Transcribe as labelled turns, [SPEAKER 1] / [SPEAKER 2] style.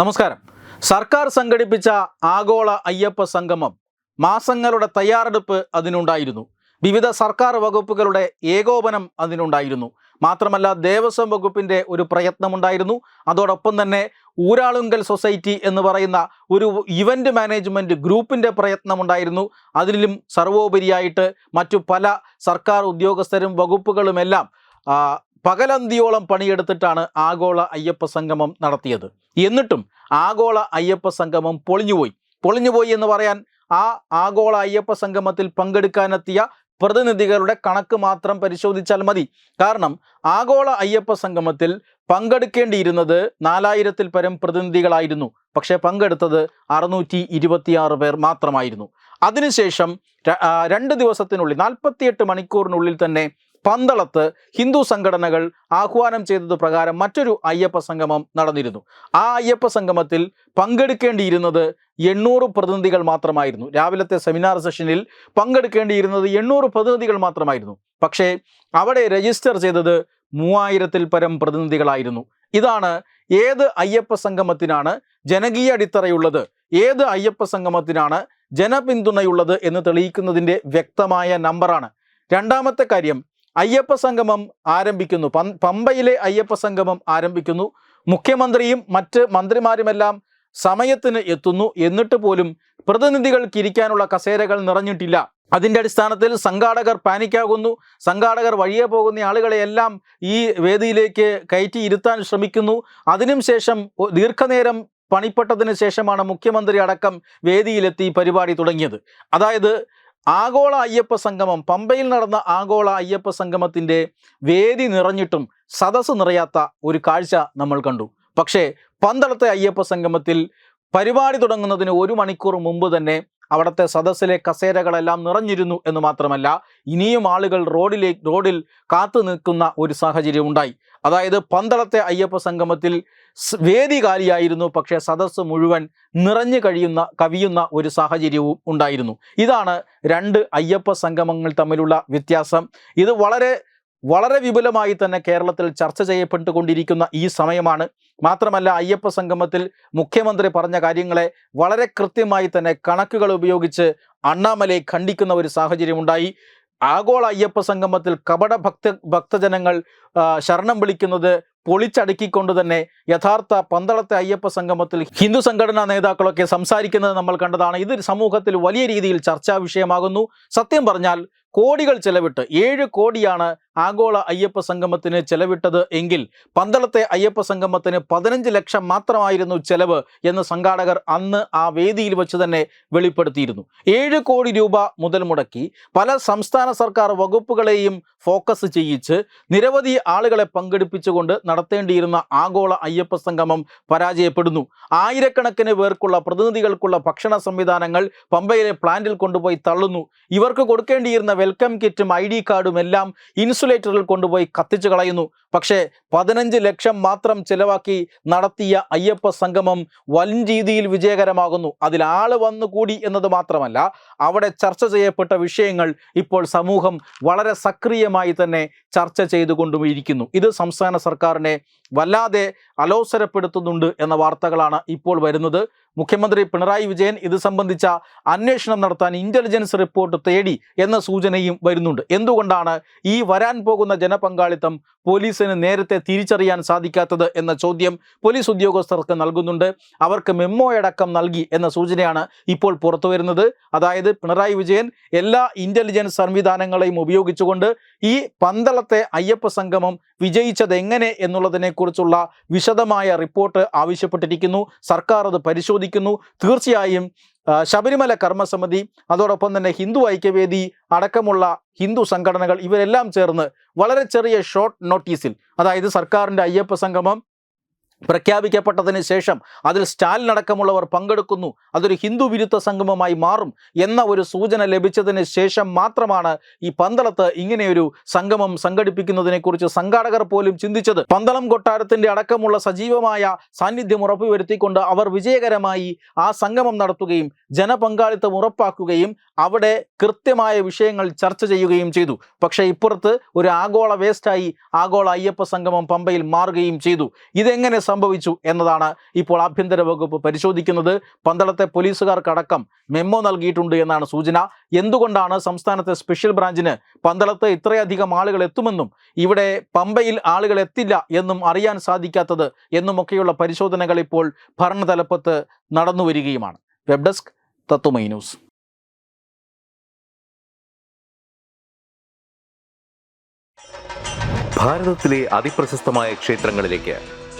[SPEAKER 1] നമസ്കാരം. സർക്കാർ സംഘടിപ്പിച്ച ആഗോള അയ്യപ്പ സംഗമം മാസങ്ങളുടെ തയ്യാറെടുപ്പ് അതിനുണ്ടായിരുന്നു. വിവിധ സർക്കാർ വകുപ്പുകളുടെ ഏകോപനം അതിനുണ്ടായിരുന്നു. മാത്രമല്ല ദേവസ്വം വകുപ്പിന്റെ ഒരു പ്രയത്നമുണ്ടായിരുന്നു. അതോടൊപ്പം തന്നെ ഊരാളുങ്കൽ സൊസൈറ്റി എന്ന് പറയുന്ന ഒരു ഇവന്റ് മാനേജ്മെന്റ് ഗ്രൂപ്പിന്റെ പ്രയത്നമുണ്ടായിരുന്നു. അതിലും സർവോപരിയായിട്ട് മറ്റു പല സർക്കാർ ഉദ്യോഗസ്ഥരും വകുപ്പുകളുമെല്ലാം പകലന്തിയോളം പണിയെടുത്തിട്ടാണ് ആഗോള അയ്യപ്പ സംഗമം നടത്തിയത്. എന്നിട്ടും ആഗോള അയ്യപ്പ സംഗമം പൊളിഞ്ഞുപോയി. പൊളിഞ്ഞുപോയി എന്ന് പറയാൻ ആ ആഗോള അയ്യപ്പ സംഗമത്തിൽ പങ്കെടുക്കാനെത്തിയ പ്രതിനിധികളുടെ കണക്ക് മാത്രം പരിശോധിച്ചാൽ മതി. കാരണം ആഗോള അയ്യപ്പ സംഗമത്തിൽ പങ്കെടുക്കേണ്ടിയിരുന്നത് നാലായിരത്തിൽ പരം പ്രതിനിധികളായിരുന്നു. പക്ഷേ പങ്കെടുത്തത് അറുന്നൂറ്റി ഇരുപത്തിയാറ് പേർ മാത്രമായിരുന്നു. അതിനുശേഷം രണ്ട് ദിവസത്തിനുള്ളിൽ നാൽപ്പത്തിയെട്ട് മണിക്കൂറിനുള്ളിൽ തന്നെ പന്തളത്ത് ഹിന്ദു സംഘടനകൾ ആഹ്വാനം ചെയ്തത് പ്രകാരം മറ്റൊരു അയ്യപ്പ സംഗമം നടന്നിരുന്നു. ആ അയ്യപ്പ സംഗമത്തിൽ പങ്കെടുക്കേണ്ടിയിരുന്നത് എണ്ണൂറ് പ്രതിനിധികൾ മാത്രമായിരുന്നു. രാവിലത്തെ സെമിനാർ സെഷനിൽ പങ്കെടുക്കേണ്ടിയിരുന്നത് എണ്ണൂറ് പ്രതിനിധികൾ മാത്രമായിരുന്നു. പക്ഷേ അവിടെ രജിസ്റ്റർ ചെയ്തത് മൂവായിരത്തിൽ പരം പ്രതിനിധികളായിരുന്നു. ഇതാണ് ഏത് അയ്യപ്പ സംഗമത്തിനാണ് ജനകീയ അടിത്തറയുള്ളത്? ഏത് അയ്യപ്പ സംഗമത്തിനാണ് ജനപിന്തുണയുള്ളത് എന്ന് തെളിയിക്കുന്നതിന്റെ വ്യക്തമായ നമ്പറാണ്. രണ്ടാമത്തെ കാര്യം അയ്യപ്പ സംഗമം ആരംഭിക്കുന്നു. പമ്പയിലെ അയ്യപ്പ സംഗമം ആരംഭിക്കുന്നു. മുഖ്യമന്ത്രിയും മറ്റ് മന്ത്രിമാരുമെല്ലാം സമയത്തിന് എത്തുന്നു. എന്നിട്ട് പോലും പ്രതിനിധികൾക്ക് ഇരിക്കാനുള്ള കസേരകൾ നിറഞ്ഞിട്ടില്ല. അതിന്റെ അടിസ്ഥാനത്തിൽ സംഘാടകർ പാനിക്കാകുന്നു. സംഘാടകർ വഴിയെ പോകുന്ന ആളുകളെയെല്ലാം ഈ വേദിയിലേക്ക് കയറ്റി ഇരുത്താൻ ശ്രമിക്കുന്നു. അതിനും ശേഷം ദീർഘനേരം പണിപ്പെട്ടതിന് ശേഷമാണ് മുഖ്യമന്ത്രി അടക്കം വേദിയിലെത്തി പരിപാടി തുടങ്ങിയത്. അതായത് ആഗോള അയ്യപ്പ സംഗമം പമ്പയിൽ നടന്ന ആഗോള അയ്യപ്പ സംഗമത്തിന്റെ വേദി നിറഞ്ഞിട്ടും സദസ്സ് നിറയാത്ത ഒരു കാഴ്ച നമ്മൾ കണ്ടു. പക്ഷേ പന്തളത്തെ അയ്യപ്പ സംഗമത്തിൽ പരിപാടി തുടങ്ങുന്നതിന് ഒരു മണിക്കൂർ മുമ്പ് തന്നെ അവിടുത്തെ സദസ്സിലെ കസേരകളെല്ലാം നിറഞ്ഞിരുന്നു എന്ന് മാത്രമല്ല ഇനിയും ആളുകൾ റോഡിലേക്ക് റോഡിൽ കാത്തു നിൽക്കുന്ന ഒരു സാഹചര്യം ഉണ്ടായി. അതായത് പന്തളത്തെ അയ്യപ്പ സംഗമത്തിൽ വേദി കാലിയായിരുന്നു പക്ഷേ സദസ്സ് മുഴുവൻ നിറഞ്ഞു കഴിയുന്ന കവിയുന്ന ഒരു സാഹചര്യവും ഉണ്ടായിരുന്നു. ഇതാണ് രണ്ട് അയ്യപ്പ സംഗമങ്ങൾ തമ്മിലുള്ള വ്യത്യാസം. ഇത് വളരെ വളരെ വിപുലമായി തന്നെ കേരളത്തിൽ ചർച്ച ചെയ്യപ്പെട്ടുകൊണ്ടിരിക്കുന്ന ഈ സമയമാണ്. മാത്രമല്ല അയ്യപ്പ സംഗമത്തിൽ മുഖ്യമന്ത്രി പറഞ്ഞ കാര്യങ്ങളെ വളരെ കൃത്യമായി തന്നെ കണക്കുകൾ ഉപയോഗിച്ച് അണ്ണാമലയെ ഖണ്ഡിക്കുന്ന ഒരു സാഹചര്യമുണ്ടായി. ആഗോള അയ്യപ്പ സംഗമത്തിൽ കപട ഭക്ത ഭക്തജനങ്ങൾ ശരണം വിളിക്കുന്നത് പൊളിച്ചടുക്കിക്കൊണ്ട് തന്നെ യഥാർത്ഥ പന്തളത്തെ അയ്യപ്പ സംഗമത്തിൽ ഹിന്ദു സംഘടനാ നേതാക്കളൊക്കെ സംസാരിക്കുന്നത് നമ്മൾ കണ്ടതാണ്. ഇത് സമൂഹത്തിൽ വലിയ രീതിയിൽ ചർച്ചാ വിഷയമാകുന്നു. സത്യം പറഞ്ഞാൽ കോടികൾ ചെലവിട്ട് ഏഴ് കോടിയാണ് ആഗോള അയ്യപ്പ സംഗമത്തിന് ചെലവിട്ടത് എങ്കിൽ പന്തളത്തെ അയ്യപ്പ സംഗമത്തിന് പതിനഞ്ച് ലക്ഷം മാത്രമായിരുന്നു ചെലവ് എന്ന് സംഘാടകർ അന്ന് ആ വേദിയിൽ വെച്ച് തന്നെ വെളിപ്പെടുത്തിയിരുന്നു. ഏഴ് കോടി രൂപ മുതൽ മുടക്കി പല സംസ്ഥാന സർക്കാർ വകുപ്പുകളെയും ഫോക്കസ് ചെയ്യിച്ച് നിരവധി ആളുകളെ പങ്കെടുപ്പിച്ചുകൊണ്ട് നടത്തേണ്ടിയിരുന്ന ആഗോള അയ്യപ്പ സംഗമം പരാജയപ്പെടുന്നു. ആയിരക്കണക്കിന് പേർക്കുള്ള പ്രതിനിധികൾക്കുള്ള ഭക്ഷണ സംവിധാനങ്ങൾ പമ്പയിലെ പ്ലാന്റിൽ കൊണ്ടുപോയി തള്ളുന്നു. ഇവർക്ക് കൊടുക്കേണ്ടിയിരുന്ന വെൽക്കം കിറ്റും ഐ കാർഡും എല്ലാം ഇൻസുലേറ്ററിൽ കൊണ്ടുപോയി കത്തിച്ചു കളയുന്നു. പക്ഷേ പതിനഞ്ച് ലക്ഷം മാത്രം ചിലവാക്കി നടത്തിയ അയ്യപ്പ സംഗമം വൻ രീതിയിൽ വിജയകരമാകുന്നു. അതിൽ ആൾ വന്നുകൂടി എന്നത് മാത്രമല്ല അവിടെ ചർച്ച ചെയ്യപ്പെട്ട വിഷയങ്ങൾ ഇപ്പോൾ സമൂഹം വളരെ സക്രിയമായി തന്നെ ചർച്ച ചെയ്തുകൊണ്ടും ഇരിക്കുന്നു. ഇത് സംസ്ഥാന സർക്കാരിനെ വല്ലാതെ അലോസരപ്പെടുത്തുന്നുണ്ട് എന്ന വാർത്തകളാണ് ഇപ്പോൾ വരുന്നത്. മുഖ്യമന്ത്രി പിണറായി വിജയൻ ഇത് സംബന്ധിച്ച അന്വേഷണം നടത്താൻ ഇന്റലിജൻസ് റിപ്പോർട്ട് തേടി എന്ന സൂചനയും വരുന്നുണ്ട്. എന്തുകൊണ്ടാണ് ഈ വരാൻ പോകുന്ന ജനപങ്കാളിത്തം പോലീസിന് നേരത്തെ തിരിച്ചറിയാൻ സാധിക്കാത്തത് എന്ന ചോദ്യം പോലീസ് ഉദ്യോഗസ്ഥർക്ക് നൽകുന്നുണ്ട്. അവർക്ക് മെമ്മോയടക്കം നൽകി എന്ന സൂചനയാണ് ഇപ്പോൾ പുറത്തുവരുന്നത് അതായത് പിണറായി വിജയൻ എല്ലാ ഇന്റലിജൻസ് സംവിധാനങ്ങളെയും ഉപയോഗിച്ചുകൊണ്ട് ഈ പന്തളത്തെ അയ്യപ്പ സംഗമം വിജയിച്ചത് എങ്ങനെ എന്നുള്ളതിനെക്കുറിച്ചുള്ള വിശദമായ റിപ്പോർട്ട് ആവശ്യപ്പെട്ടിരിക്കുന്നു. സർക്കാർ അത് പരിശോധിക്കുന്നു തീർച്ചയായും ശബരിമല കർമ്മസമിതി അതോടൊപ്പം തന്നെ ഹിന്ദു ഐക്യവേദി അടക്കമുള്ള ഹിന്ദു സംഘടനകൾ ഇവരെല്ലാം ചേർന്ന് വളരെ ചെറിയ ഷോർട്ട് നോട്ടീസിൽ അതായത് സർക്കാരിന്റെ അയ്യപ്പ സംഗമം പ്രഖ്യാപിക്കപ്പെട്ടതിന് ശേഷം അതിൽ സ്റ്റാലിൻ അടക്കമുള്ളവർ പങ്കെടുക്കുന്നു. അതൊരു ഹിന്ദു വിരുദ്ധ സംഗമമായി മാറും എന്ന ഒരു സൂചന ലഭിച്ചതിന് ശേഷം മാത്രമാണ് ഈ പന്തളത്ത് ഇങ്ങനെയൊരു സംഗമം സംഘടിപ്പിക്കുന്നതിനെക്കുറിച്ച് സംഘാടകർ പോലും ചിന്തിച്ചത്. പന്തളം കൊട്ടാരത്തിന്റെ അടക്കമുള്ള സജീവമായ സാന്നിധ്യം ഉറപ്പുവരുത്തിക്കൊണ്ട് അവർ വിജയകരമായി ആ സംഗമം നടത്തുകയും ജനപങ്കാളിത്തം ഉറപ്പാക്കുകയും അവിടെ കൃത്യമായ വിഷയങ്ങൾ ചർച്ച ചെയ്യുകയും ചെയ്തു. പക്ഷേ ഇപ്പുറത്ത് ഒരു ആഗോള വേസ്റ്റായി ആഗോള അയ്യപ്പ സംഗമം പമ്പയിൽ മാറുകയും ചെയ്തു. ഇതെങ്ങനെ സംഭവിച്ചു എന്നതാണ് ഇപ്പോൾ ആഭ്യന്തര വകുപ്പ് പരിശോധിക്കുന്നത്. പന്തളത്തെ പോലീസുകാർക്കടക്കം മെമ്മോ നൽകിയിട്ടുണ്ട് എന്നാണ് സൂചന. എന്തുകൊണ്ടാണ് സംസ്ഥാനത്തെ സ്പെഷ്യൽ ബ്രാഞ്ചിന് പന്തളത്ത് ഇത്രയധികം ആളുകൾ എത്തുമെന്നും ഇവിടെ പമ്പയിൽ ആളുകൾ എത്തില്ല എന്നും അറിയാൻ സാധിക്കാത്തത് എന്നുമൊക്കെയുള്ള പരിശോധനകൾ ഇപ്പോൾ ഭരണതലപ്പത്ത് നടന്നു വരികയുമാണ്. വെബ് ഡെസ്ക് തത്തുമൈ ന്യൂസ്.
[SPEAKER 2] ഭാരതത്തിലെ ക്ഷേത്രങ്ങളിലേക്ക്